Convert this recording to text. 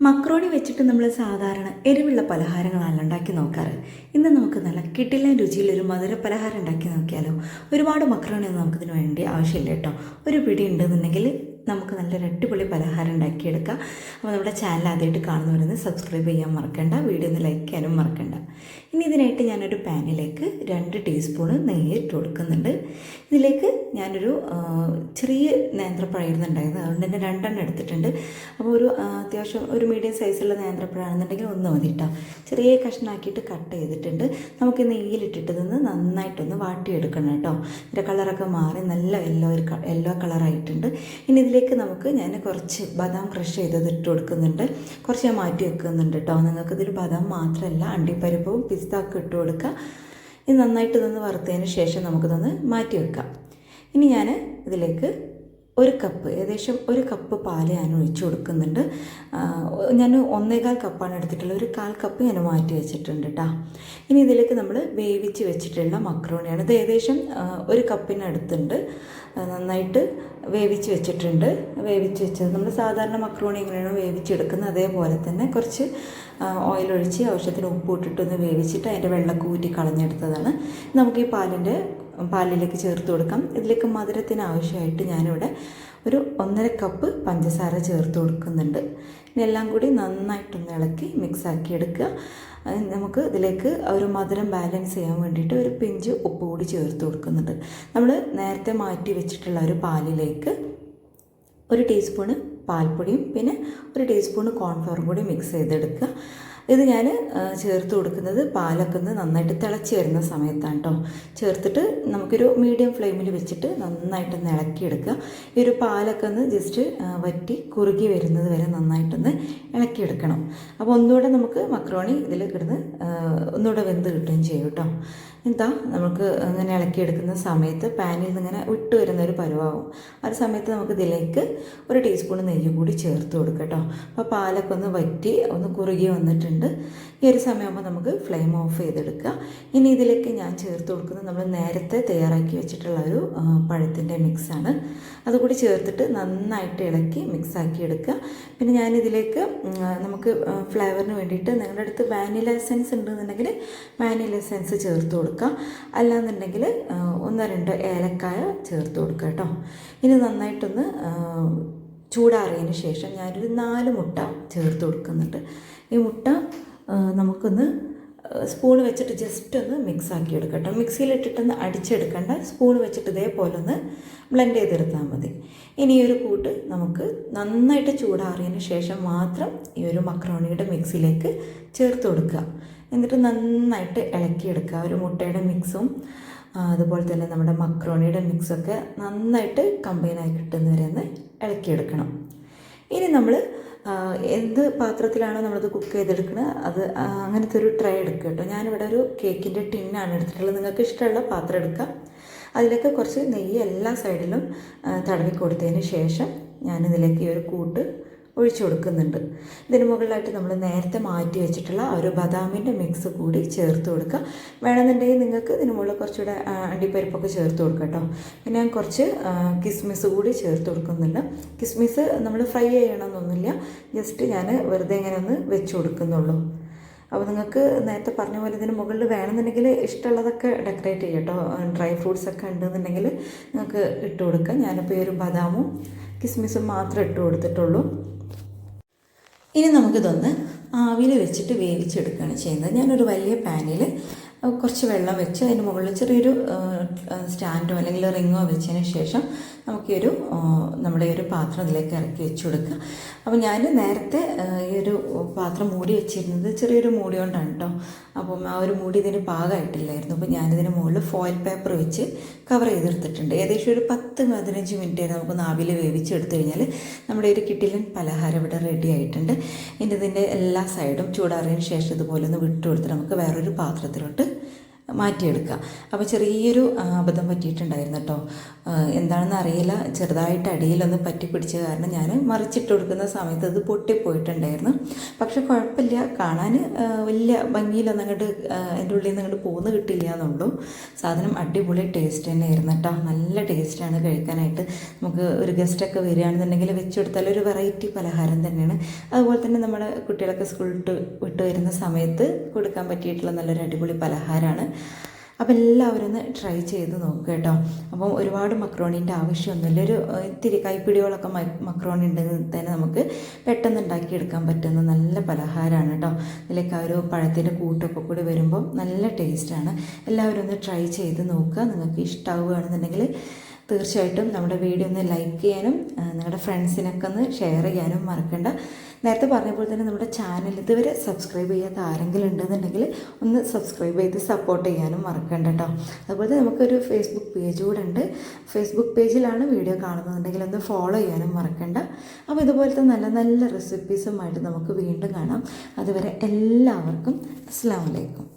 Macaroni വെച്ചിട്ട് നമ്മൾ സാധാരണ എരിവുള്ള പലഹാരങ്ങളാണ് ഉണ്ടാക്കി നോക്കാറ്. ഇന്ന് നമുക്ക് നല്ല കിട്ടില്ല രുചിയിലൊരു മധുര പലഹാരം ഉണ്ടാക്കി നോക്കിയാലോ? ഒരുപാട് മക്രോണി ഒന്നും നമുക്കിതിന് വേണ്ടി ആവശ്യമില്ല കേട്ടോ. ഒരു പിടി ഉണ്ടെന്നുണ്ടെങ്കിൽ നമുക്ക് നല്ലൊരു അടിപൊളി പലഹാരം ഉണ്ടാക്കിയെടുക്കാം. അപ്പോൾ നമ്മുടെ ചാനൽ ആദ്യമായിട്ട് കാണുന്നവരൊന്ന് സബ്സ്ക്രൈബ് ചെയ്യാൻ മറക്കണ്ട. വീഡിയോ ഒന്ന് ലൈക്ക് ചെയ്യാനും മറക്കണ്ട. ഇനി ഇതിനായിട്ട് ഞാനൊരു പാനിലേക്ക് രണ്ട് ടീസ്പൂൺ നെയ്യ് ഇട്ട് കൊടുക്കുന്നുണ്ട്. ഇതിലേക്ക് ഞാനൊരു ചെറിയ നേന്ത്രപ്പഴമായിരുന്നു ഉണ്ടായിരുന്നത് അതുകൊണ്ട് തന്നെ രണ്ടെണ്ണം എടുത്തിട്ടുണ്ട്. അപ്പോൾ ഒരു അത്യാവശ്യം ഒരു മീഡിയം സൈസുള്ള നേന്ത്രപ്പഴമാണെന്നുണ്ടെങ്കിൽ ഒന്ന് മതി കേട്ടോ ചെറിയ കഷ്ണാക്കിയിട്ട് കട്ട് ചെയ്തിട്ടുണ്ട്. നമുക്ക് നെയ്യിലിട്ടിട്ട് നിന്ന് നന്നായിട്ടൊന്ന് വാട്ടിയെടുക്കണം കേട്ടോ ഇതിന്റെ കളറൊക്കെ മാറി നല്ല യെല്ലോ യെല്ലോ കളറായിട്ടുണ്ട് ഇനി ഇതിലേക്ക് നമുക്ക് ഞാൻ കുറച്ച് ബദാം ക്രഷ് ചെയ്തത് ഇട്ട് കൊടുക്കുന്നുണ്ട്. കുറച്ച് ഞാൻ മാറ്റി വെക്കുന്നുണ്ട് കേട്ടോ നിങ്ങൾക്ക് ഇതിൽ ബദാം മാത്രമല്ല അണ്ടിപ്പരിപ്പും പിസ്താക്കും ഇട്ട് കൊടുക്കുക ഇത് നന്നായിട്ട് ഇതൊന്ന് വറുത്തതിന് ശേഷം നമുക്കിതൊന്ന് മാറ്റി വെക്കാം. ഇനി ഞാൻ ഇതിലേക്ക് ഒരു കപ്പ് ഏകദേശം ഒരു കപ്പ് പാൽ ഞാൻ ഒഴിച്ചു കൊടുക്കുന്നുണ്ട്. ഞാൻ ഒന്നേകാൽ കപ്പാണ് എടുത്തിട്ടുള്ളത്. ഒരു കാൽ കപ്പ് ഞാൻ മാറ്റി വെച്ചിട്ടുണ്ട് കേട്ടോ ഇനി ഇതിലേക്ക് നമ്മൾ വേവിച്ച് വെച്ചിട്ടുള്ള മക്രോണിയാണ്. ഇത് ഏകദേശം ഒരു കപ്പിനടുത്തുണ്ട് നന്നായിട്ട് വേവിച്ച് വെച്ചിട്ടുണ്ട്. വേവിച്ച് വെച്ചത് നമ്മൾ സാധാരണ മക്രോണി എങ്ങനെയാണോ വേവിച്ചെടുക്കുന്നത് അതേപോലെ തന്നെ കുറച്ച് ഓയിൽ ഒഴിച്ച് ആവശ്യത്തിന് ഉപ്പ് ഇട്ടിട്ടൊന്ന് വേവിച്ചിട്ട് അതിന്റെ വെള്ളമൊക്കെ ഊറ്റി കളഞ്ഞെടുത്തതാണ്. നമുക്ക് ഈ പാലിന്റെ പാലിലേക്ക് ചേർത്ത് കൊടുക്കാം. ഇതിലേക്ക് മധുരത്തിന് ആവശ്യമായിട്ട് ഞാനിവിടെ ഒരു ഒന്നര കപ്പ് പഞ്ചസാര ചേർത്ത് കൊടുക്കുന്നുണ്ട്. ഇനി എല്ലാം കൂടി നന്നായിട്ടൊന്ന് ഇളക്കി മിക്സ് ആക്കി എടുക്കുക. നമുക്ക് ഇതിലേക്ക് ഒരു മധുരം ബാലൻസ് ചെയ്യാൻ വേണ്ടിയിട്ട് ഒരു പിഞ്ച് ഉപ്പ് കൂടി ചേർത്ത് കൊടുക്കുന്നുണ്ട്. നമ്മൾ നേരത്തെ മാറ്റി വെച്ചിട്ടുള്ള ഒരു പാലിലേക്ക് ഒരു ടീസ്പൂണ് പാൽപ്പൊടിയും പിന്നെ ഒരു ടീസ്പൂണ് കോൺഫ്ലവറും കൂടി മിക്സ് ചെയ്തെടുക്കുക. ഇത് ഞാൻ ചേർത്ത് കൊടുക്കുന്നത് പാലൊക്കെ ഒന്ന് നന്നായിട്ട് തിളച്ച് വരുന്ന സമയത്താണ് കേട്ടോ ചേർത്തിട്ട് നമുക്കൊരു മീഡിയം ഫ്ലെയിമിൽ വെച്ചിട്ട് നന്നായിട്ടൊന്ന് ഇളക്കിയെടുക്കുക. ഈ ഒരു പാലൊക്കെ ഒന്ന് ജസ്റ്റ് വറ്റി കുറുകി വരുന്നത് വരെ നന്നായിട്ടൊന്ന് ഇളക്കിയെടുക്കണം. അപ്പോൾ ഒന്നുകൂടെ നമുക്ക് മക്രോണി ഇതിൽ കിടന്ന് ഒന്നുകൂടെ വെന്ത് കിട്ടുകയും ചെയ്യും കേട്ടോ എന്താ നമുക്ക് ഇങ്ങനെ ഇളക്കിയെടുക്കുന്ന സമയത്ത് പാനിൽ നിന്ന് ഇങ്ങനെ വിട്ട് വരുന്ന ഒരു പരുവാകും ആ ഒരു സമയത്ത് നമുക്ക് ഇതിലേക്ക് ഒരു ടീസ്പൂൺ നെയ്യ് കൂടി ചേർത്ത് കൊടുക്കാം കേട്ടോ അപ്പോൾ പാലൊക്കെ ഒന്ന് വറ്റി ഒന്ന് കുറുകി വന്നിട്ടുണ്ട്. ഈ ഒരു സമയമാകുമ്പോൾ നമുക്ക് ഫ്ലെയിം ഓഫ് ചെയ്തെടുക്കുക ഇനി ഇതിലേക്ക് ഞാൻ ചേർത്ത് കൊടുക്കുന്നത് നമ്മൾ നേരത്തെ തയ്യാറാക്കി വെച്ചിട്ടുള്ള ഒരു പഴത്തിന്റെ മിക്സാണ് അതുകൂടി ചേർത്തിട്ട് നന്നായിട്ട് ഇളക്കി മിക്സ് ആക്കി എടുക്കുക പിന്നെ ഞാനിതിലേക്ക് നമുക്ക് ഫ്ലേവറിന് വേണ്ടിയിട്ട് നിങ്ങളുടെ അടുത്ത് വാനില എസെൻസ് ഉണ്ടെന്നുണ്ടെങ്കിൽ വാനില എസെൻസ് ചേർത്ത് കൊടുക്കുക അല്ലാന്നുണ്ടെങ്കിൽ ഒന്നോ രണ്ടോ ഏലക്കായ ചേർത്ത് കൊടുക്കുക കേട്ടോ. ഇനി നന്നായിട്ടൊന്ന് ചൂടാറിയതിന് ശേഷം ഞാനൊരു നാല് മുട്ട ചേർത്ത് കൊടുക്കുന്നുണ്ട്. ഈ മുട്ട നമുക്കൊന്ന് സ്പൂൺ വെച്ചിട്ട് ജസ്റ്റ് ഒന്ന് മിക്സ് ആക്കി എടുക്കട്ടോ. കേട്ടോ മിക്സിയിലിട്ടിട്ടൊന്ന് അടിച്ചെടുക്കേണ്ട. സ്പൂൺ വെച്ചിട്ട് ഇതേപോലെ ഒന്ന് ബ്ലെൻഡ് ചെയ്തെടുത്താൽ മതി. ഇനി ഒരു കൂട്ട് നമുക്ക് നന്നായിട്ട് ചൂടാറിയതിന് ശേഷം മാത്രം ഈ ഒരു മക്രോണിയുടെ മിക്സിയിലേക്ക് ചേർത്ത് കൊടുക്കുക. എന്നിട്ട് നന്നായിട്ട് ഇളക്കിയെടുക്കുക. ഒരു മുട്ടയുടെ മിക്സും അതുപോലെ തന്നെ നമ്മുടെ മക്രോണിയുടെ മിക്സൊക്കെ നന്നായിട്ട് കമ്പൈനായി കിട്ടുന്നവരെ ഒന്ന് ഇളക്കിയെടുക്കണം. ഇനി നമ്മൾ എന്ത് പാത്രത്തിലാണോ നമ്മളത് കുക്ക് ചെയ്തെടുക്കുന്നത് അത് അങ്ങനത്തെ ഒരു ട്രേ എടുക്കുക കേട്ടോ. ഞാനിവിടെ ഒരു കേക്കിന്റെ ടിന്നാണ് എടുത്തിട്ടുള്ളത്. നിങ്ങൾക്ക് ഇഷ്ടമുള്ള പാത്രം എടുക്കാം. അതിലേക്ക് കുറച്ച് നെയ്യ് എല്ലാ സൈഡിലും തടവി കൊടുത്തതിന് ശേഷം ഞാനിതിലേക്ക് ഈ ഒരു കൂട്ട് ഒഴിച്ചു കൊടുക്കുന്നുണ്ട്. ഇതിന് മുകളിലായിട്ട് നമ്മൾ നേരത്തെ മാറ്റി വെച്ചിട്ടുള്ള ഒരു ബദാമിന്റെ മിക്സ് കൂടി ചേർത്ത് കൊടുക്കുക വേണമെന്നുണ്ടെങ്കിൽ നിങ്ങൾക്ക് ഇതിന് മുകളിൽ കുറച്ചുകൂടെ അണ്ടിപ്പരിപ്പൊക്കെ ചേർത്ത് കൊടുക്കുക കേട്ടോ പിന്നെ ഞാൻ കുറച്ച് കിസ്മിസ് കൂടി ചേർത്ത് കൊടുക്കുന്നുണ്ട്. കിസ്മിസ് നമ്മൾ ഫ്രൈ ചെയ്യണമെന്നൊന്നുമില്ല. ജസ്റ്റ് ഞാൻ വെറുതെ ഇങ്ങനെ ഒന്ന് വെച്ച് കൊടുക്കുന്നുള്ളൂ. അപ്പോൾ നിങ്ങൾക്ക് നേരത്തെ പറഞ്ഞ പോലെ ഇതിന് മുകളിൽ വേണമെന്നുണ്ടെങ്കിൽ ഇഷ്ടമുള്ളതൊക്കെ ഡെക്കറേറ്റ് ചെയ്യാം കേട്ടോ ഡ്രൈ ഫ്രൂട്ട്സ് ഒക്കെ ഉണ്ടെന്നുണ്ടെങ്കിൽ നിങ്ങൾക്ക് ഇട്ട് കൊടുക്കാം. ഞാനിപ്പോൾ ഈ ഒരു ബദാമും കിസ്മിസും മാത്രം ഇട്ട് കൊടുത്തിട്ടുള്ളൂ. ഇനി നമുക്കിതൊന്ന് ആവിയിൽ വെച്ചിട്ട് വേവിച്ചെടുക്കുകയാണ് ചെയ്യുന്നത്. ഞാനൊരു വലിയ പാനിൽ കുറച്ച് വെള്ളം വെച്ച് അതിന് മുകളിൽ ചെറിയൊരു സ്റ്റാൻഡോ അല്ലെങ്കിൽ റിങ്ങോ വെച്ചതിന് ശേഷം നമുക്ക് ഈ ഒരു നമ്മുടെ ഈ ഒരു പാത്രം ഇതിലേക്ക് ഇറക്കി വെച്ച് കൊടുക്കുക. അപ്പോൾ ഞാൻ നേരത്തെ ഈ ഒരു പാത്രം മൂടി വെച്ചിരുന്നത് ചെറിയൊരു മൂടി കൊണ്ടാണ് കേട്ടോ അപ്പം ആ ഒരു മൂടി ഇതിന് പാകമായിട്ടില്ലായിരുന്നു. അപ്പോൾ ഞാനിതിന് മുകളിൽ ഫോയിൽ പേപ്പർ വെച്ച് കവർ ചെയ്തെടുത്തിട്ടുണ്ട്. ഏകദേശം ഒരു പത്ത് പതിനഞ്ച് മിനിറ്റ് നമുക്ക് നാവിൽ വേവിച്ചെടുത്തു കഴിഞ്ഞാൽ നമ്മുടെ ഒരു കിട്ടിലൻ പലഹാരം ഇവിടെ റെഡി ആയിട്ടുണ്ട്. ഇനി ഇതിന്റെ എല്ലാ സൈഡും ചൂടാറിയതിന് ശേഷം ഇതുപോലെ ഒന്ന് വിട്ടു കൊടുത്ത് നമുക്ക് വേറൊരു പാത്രത്തിലോട്ട് മാറ്റിയെടുക്കുക. അപ്പോൾ ചെറിയൊരു അബദ്ധം പറ്റിയിട്ടുണ്ടായിരുന്നു കേട്ടോ. എന്താണെന്ന് അറിയില്ല. ചെറുതായിട്ട് അടിയിലൊന്ന് പറ്റി പിടിച്ച കാരണം ഞാൻ മറിച്ചിട്ട് കൊടുക്കുന്ന സമയത്ത് അത് പൊട്ടിപ്പോയിട്ടുണ്ടായിരുന്നു. പക്ഷെ കുഴപ്പമില്ല. കാണാൻ വലിയ ഭംഗിയിലൊന്നും അങ്ങോട്ട് അതിന്റെ ഉള്ളിൽ നിന്ന് അങ്ങോട്ട് പോന്ന് കിട്ടില്ല എന്നുള്ളൂ. സാധനം അടിപൊളി ടേസ്റ്റ് തന്നെയായിരുന്നു കേട്ടോ. നല്ല ടേസ്റ്റാണ് കഴിക്കാനായിട്ട്. നമുക്ക് ഒരു ഗസ്റ്റൊക്കെ വരികയാണെന്നുണ്ടെങ്കിൽ വെച്ച് കൊടുത്താൽ ഒരു വെറൈറ്റി പലഹാരം തന്നെയാണ്. അതുപോലെ തന്നെ നമ്മുടെ കുട്ടികളൊക്കെ സ്കൂളിൽ വിട്ട് വിട്ട് വരുന്ന സമയത്ത് കൊടുക്കാൻ പറ്റിയിട്ടുള്ള നല്ലൊരു അടിപൊളി പലഹാരമാണ്. അപ്പോൾ എല്ലാവരും ഒന്ന് ട്രൈ ചെയ്ത് നോക്കുക കേട്ടോ. അപ്പം ഒരുപാട് മക്രോണീന്റെ ആവശ്യമൊന്നുമില്ല. ഒരു ഇത്തിരി കൈപ്പിടികളൊക്കെ മക്രോണി ഉണ്ടെങ്കിൽ തന്നെ നമുക്ക് പെട്ടെന്ന് ഉണ്ടാക്കിയെടുക്കാൻ പറ്റുന്ന നല്ല പലഹാരമാണ് കേട്ടോ. ഇതിലേക്ക് ആ ഒരു പഴത്തിന്റെ കൂട്ടൊക്കെ കൂടി വരുമ്പോൾ നല്ല ടേസ്റ്റാണ് എല്ലാവരും ഒന്ന് ട്രൈ ചെയ്ത് നോക്കുക. നിങ്ങൾക്ക് ഇഷ്ടമാവുകയാണെന്നുണ്ടെങ്കിൽ തീർച്ചയായിട്ടും നമ്മുടെ വീഡിയോ ഒന്ന് ലൈക്ക് ചെയ്യാനും നിങ്ങളുടെ ഫ്രണ്ട്സിനൊക്കെ ഒന്ന് ഷെയർ ചെയ്യാനും മറക്കണ്ട. നേരത്തെ പറഞ്ഞ പോലെ തന്നെ നമ്മുടെ ചാനൽ ഇതുവരെ സബ്സ്ക്രൈബ് ചെയ്യാത്ത ആരെങ്കിലും ഉണ്ടെന്നുണ്ടെങ്കിൽ ഒന്ന് സബ്സ്ക്രൈബ് ചെയ്ത് സപ്പോർട്ട് ചെയ്യാനും മറക്കണ്ട കേട്ടോ അതുപോലെ നമുക്കൊരു ഫേസ്ബുക്ക് പേജ് കൂടെ ഉണ്ട്. ഫേസ്ബുക്ക് പേജിലാണ് വീഡിയോ കാണുന്നതെന്നുണ്ടെങ്കിൽ ഒന്ന് ഫോളോ ചെയ്യാനും മറക്കണ്ട. അപ്പോൾ ഇതുപോലത്തെ നല്ല നല്ല റെസിപ്പീസുമായിട്ട് നമുക്ക് വീണ്ടും കാണാം. അതുവരെ എല്ലാവർക്കും അസ്സാം വലൈക്കും